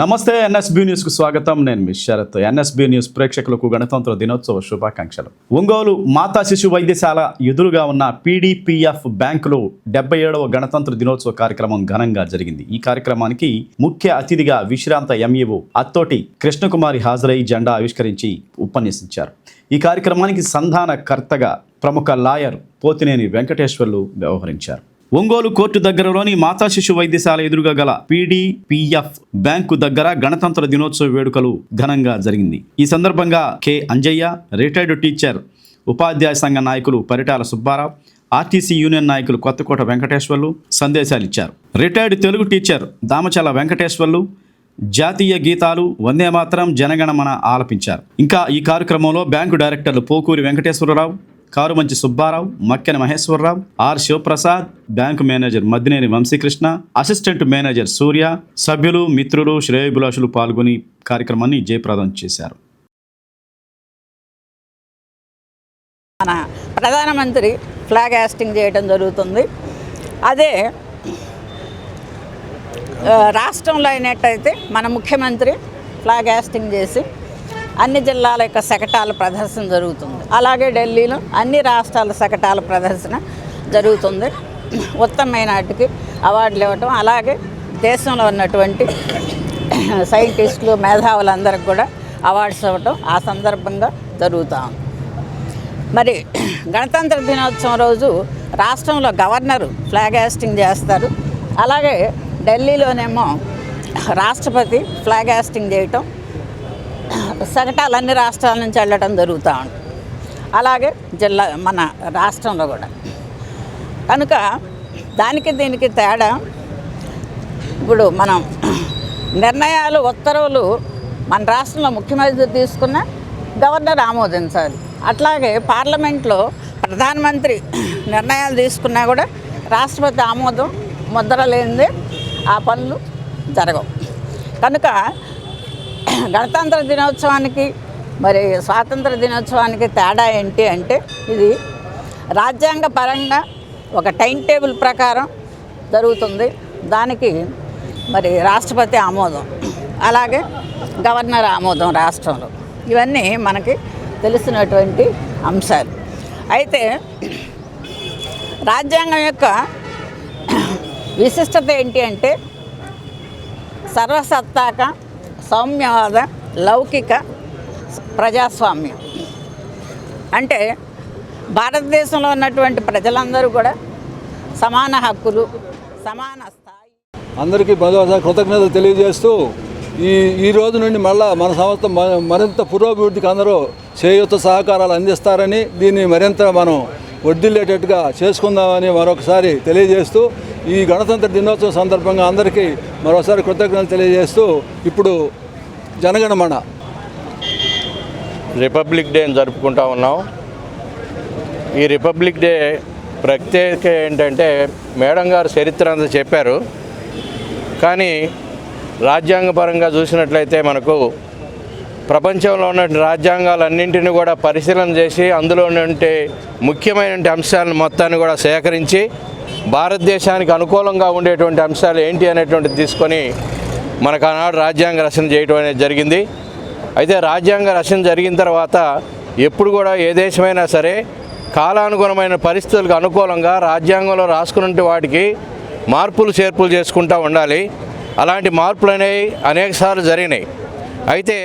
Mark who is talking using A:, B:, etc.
A: నమస్తే ఎన్ఎస్బి న్యూస్కు స్వాగతం. నేను మీ శరత్. ఎన్ఎస్బి న్యూస్ ప్రేక్షకులకు గణతంత్ర దినోత్సవ శుభాకాంక్షలు. ఒంగోలు మాతా శిశు వైద్యశాల ఎదురుగా ఉన్న పీడీపీఎఫ్ బ్యాంకులో డెబ్బై ఏడవ గణతంత్ర దినోత్సవ కార్యక్రమం ఘనంగా జరిగింది. ఈ కార్యక్రమానికి ముఖ్య అతిథిగా విశ్రాంత ఎంఈఓ అత్తోటి కృష్ణకుమారి హాజరై జెండా ఆవిష్కరించి ఉపన్యసించారు. ఈ కార్యక్రమానికి సంధానకర్తగా ప్రముఖ లాయర్ పోతినేని వెంకటేశ్వర్లు వ్యవహరించారు. ఒంగోలు కోర్టు దగ్గరలోని మాతా శిశు వైద్యశాల ఎదురుగా గల పీడీపీఎఫ్ బ్యాంకు దగ్గర గణతంత్ర దినోత్సవ వేడుకలు ఘనంగా జరిగింది. ఈ సందర్భంగా కె. అంజయ్య రిటైర్డ్ టీచర్ ఉపాధ్యాయ సంఘ నాయకులు పరిటాల సుబ్బారావు ఆర్టీసీ యూనియన్ నాయకులు కొత్తకోట వెంకటేశ్వర్లు సందేశాలు ఇచ్చారు రిటైర్డ్ తెలుగు టీచర్ దామచల వెంకటేశ్వర్లు జాతీయ గీతాలు వందే మాత్రం జనగణమన ఆలపించారు. ఇంకా ఈ కార్యక్రమంలో bank directors Pokuri Venkateswararao Karumanchi Subbarao Makkena Maheswararao R Sivaprasad bank manager Maddineni Vamsikrishna assistant manager Surya సభ్యులు మిత్రులు శ్రేయభిలాషులు పాల్గొని కార్యక్రమాన్ని జయప్రదం చేశారు.
B: మన ప్రధానమంత్రి ఫ్లాగ్ యాస్టింగ్ చేయడం జరుగుతుంది. అదే రాష్ట్రంలో అయినట్టయితే మన ముఖ్యమంత్రి ఫ్లాగ్ యాస్టింగ్ చేసి అన్ని జిల్లాల యొక్క శకటాల ప్రదర్శన జరుగుతుంది. అలాగే ఢిల్లీలో అన్ని రాష్ట్రాల శకటాల ప్రదర్శన జరుగుతుంది. ఉత్తమమైన వాటికి అవార్డులు ఇవ్వటం అలాగే దేశంలో ఉన్నటువంటి సైంటిస్టులు మేధావులందరికి కూడా అవార్డ్స్ ఇవ్వటం ఆ సందర్భంగా జరుగుతూ ఉంది. మరి గణతంత్ర దినోత్సవం రోజు రాష్ట్రంలో గవర్నరు ఫ్లాగ్ హాస్టింగ్ చేస్తారు. అలాగే ఢిల్లీలోనేమో రాష్ట్రపతి ఫ్లాగ్ హాస్టింగ్ చేయటం సగటాలు అన్ని రాష్ట్రాల నుంచి వెళ్ళడం జరుగుతూ ఉంటుంది అలాగే జిల్లా మన రాష్ట్రంలో కూడా. కనుక దానికి దీనికి తేడా ఇప్పుడు మనం నిర్ణయాలు ఉత్తర్వులు మన రాష్ట్రంలో ముఖ్యమంత్రి తీసుకున్న గవర్నర్ ఆమోదించాలి. అట్లాగే పార్లమెంట్లో ప్రధానమంత్రి నిర్ణయాలు తీసుకున్నా కూడా రాష్ట్రపతి ఆమోదం ముద్ర లేనిదే ఆ పనులు జరగవు. కనుక గణతంత్ర దినోత్సవానికి మరి స్వాతంత్ర దినోత్సవానికి తేడా ఏంటి అంటే ఇది రాజ్యాంగ పరంగా ఒక టైం టేబుల్ ప్రకారం జరుగుతుంది. దానికి మరి రాష్ట్రపతి ఆమోదం అలాగే గవర్నర్ ఆమోదం రాష్ట్రంలో. ఇవన్నీ మనకి తెలిసినటువంటి అంశాలు. అయితే రాజ్యాంగం యొక్క విశిష్టత ఏంటి అంటే సర్వసత్తాక సౌమ్యవాద లౌకిక ప్రజాస్వామ్యం. అంటే భారతదేశంలో ఉన్నటువంటి ప్రజలందరూ కూడా సమాన హక్కులు సమాన స్థాయి.
C: అందరికీ మరోసారి కృతజ్ఞతలు తెలియజేస్తూ ఈ ఈ రోజు నుండి మళ్ళా మన సంస్థ మరింత పురోభివృద్ధికి అందరూ చేయూత సహకారాలు అందిస్తారని దీన్ని మరింత మనం వర్ధిల్లేటట్టుగా చేసుకుందామని మరొకసారి తెలియజేస్తూ ఈ గణతంత్ర దినోత్సవం సందర్భంగా అందరికీ మరోసారి కృతజ్ఞతలు తెలియజేస్తూ ఇప్పుడు జనగణమన.
D: రిపబ్లిక్ డే జరుపుకుంటా ఉన్నాం. ఈ రిపబ్లిక్ డే ప్రత్యేక ఏంటంటే మేడం గారు చరిత్ర అంతా చెప్పారు. కానీ రాజ్యాంగపరంగా చూసినట్లయితే మనకు ప్రపంచంలో ఉన్న రాజ్యాంగాలన్నింటినీ కూడా పరిశీలన చేసి అందులో ఉండే ముఖ్యమైన అంశాలను మొత్తాన్ని కూడా సేకరించి భారతదేశానికి అనుకూలంగా ఉండేటువంటి అంశాలు ఏంటి అనేటువంటిది తీసుకొని మనకు ఆనాడు రాజ్యాంగ రచన చేయటం అనేది జరిగింది. అయితే రాజ్యాంగ రచన జరిగిన తర్వాత ఎప్పుడు కూడా ఏ దేశమైనా సరే కాలానుగుణమైన పరిస్థితులకు అనుకూలంగా రాజ్యాంగంలో రాసుకున్న వాటికి మార్పులు చేర్పులు చేసుకుంటూ ఉండాలి. అలాంటి మార్పులు అనేవి అనేకసార్లు జరిగినాయి. అయితే